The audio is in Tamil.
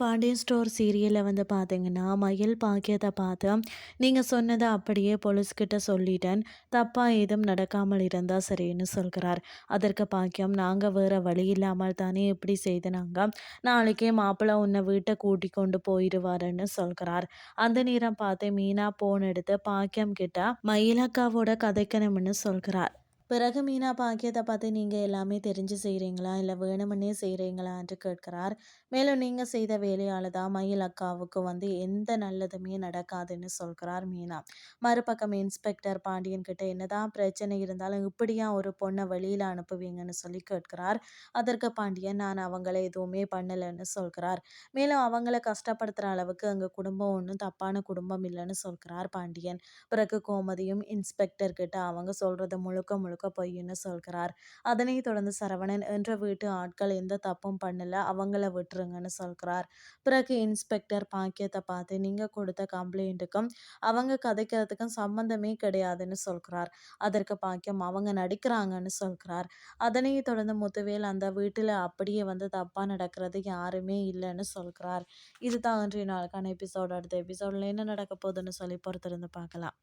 பாண்டியன் ஸ்டோர் சீரியலில் வந்து பார்த்தீங்கன்னா மயில் பாக்கியத்தை பார்த்து நீங்கள் சொன்னதை அப்படியே போலீஸ்கிட்ட சொல்லிட்டேன். தப்பாக ஏதும் நடக்காமல் இருந்தால் சரின்னு சொல்கிறார். அதற்கு பாக்கியம் நாங்கள் வேறு வழி இல்லாமல் தானே இப்படி செய்தனாங்க. நாளைக்கே மாப்பிள்ளை உன்னை வீட்டை கூட்டி கொண்டு போயிடுவாருன்னு சொல்கிறார். அந்த நேரம் பார்த்து மீனா போன் எடுத்து பாக்கியம் கிட்ட மயிலக்காவோட கதைக்கணும்னு சொல்கிறார். பிறகு மீனா பாக்கியத்தை பார்த்து நீங்கள் எல்லாமே தெரிஞ்சு செய்கிறீங்களா இல்லை வேணுமன்னே செய்கிறீங்களா என்று கேட்கிறார். மேலும் நீங்கள் செய்த வேலையால் தான் மயில் அக்காவுக்கு வந்து எந்த நல்லதுமே நடக்காதுன்னு சொல்கிறார் மீனா. மறுபக்கம் இன்ஸ்பெக்டர் பாண்டியன் கிட்ட என்னதான் பிரச்சனை இருந்தாலும் இப்படியா ஒரு பொண்ணை வெளியில் அனுப்புவீங்கன்னு சொல்லி கேட்கிறார். அதற்கு பாண்டியன் நான் அவங்கள எதுவுமே பண்ணலைன்னு சொல்கிறார். மேலும் அவங்கள கஷ்டப்படுத்துகிற அளவுக்கு எங்கள் குடும்பம் ஒன்றும் தப்பான குடும்பம் இல்லைன்னு சொல்கிறார் பாண்டியன். பிறகு கோமதியும் இன்ஸ்பெக்டர் கிட்ட அவங்க சொல்கிறது முழுக்க முழுக்க முழுக்க பொய்ன்னு சொல்கிறார்? அதனைத் தொடர்ந்து சரவணன் என்ற வீட்டு ஆட்கள் எந்த தப்பும் பண்ணல அவங்கள விட்டுருங்கன்னு சொல்கிறார். பிறகு இன்ஸ்பெக்டர் பாக்கியத்தை பார்த்து நீங்கள் கொடுத்த கம்ப்ளைண்ட்டுக்கும் அவங்க கதைக்கிறதுக்கும் சம்மந்தமே கிடையாதுன்னு சொல்கிறார். அதற்கு பாக்கியம் அவங்க நடிக்கிறாங்கன்னு சொல்கிறார். அதனைத் தொடர்ந்து முத்துவேல் அந்த வீட்டில் அப்படியே வந்து தப்பாக நடக்கிறது யாருமே இல்லைன்னு சொல்கிறார். இதுதான் இன்றைய நாளுக்கான எபிசோட். அடுத்த எபிசோடில் என்ன நடக்க போகுதுன்னு சொல்லி பொறுத்திருந்து பார்க்கலாம்.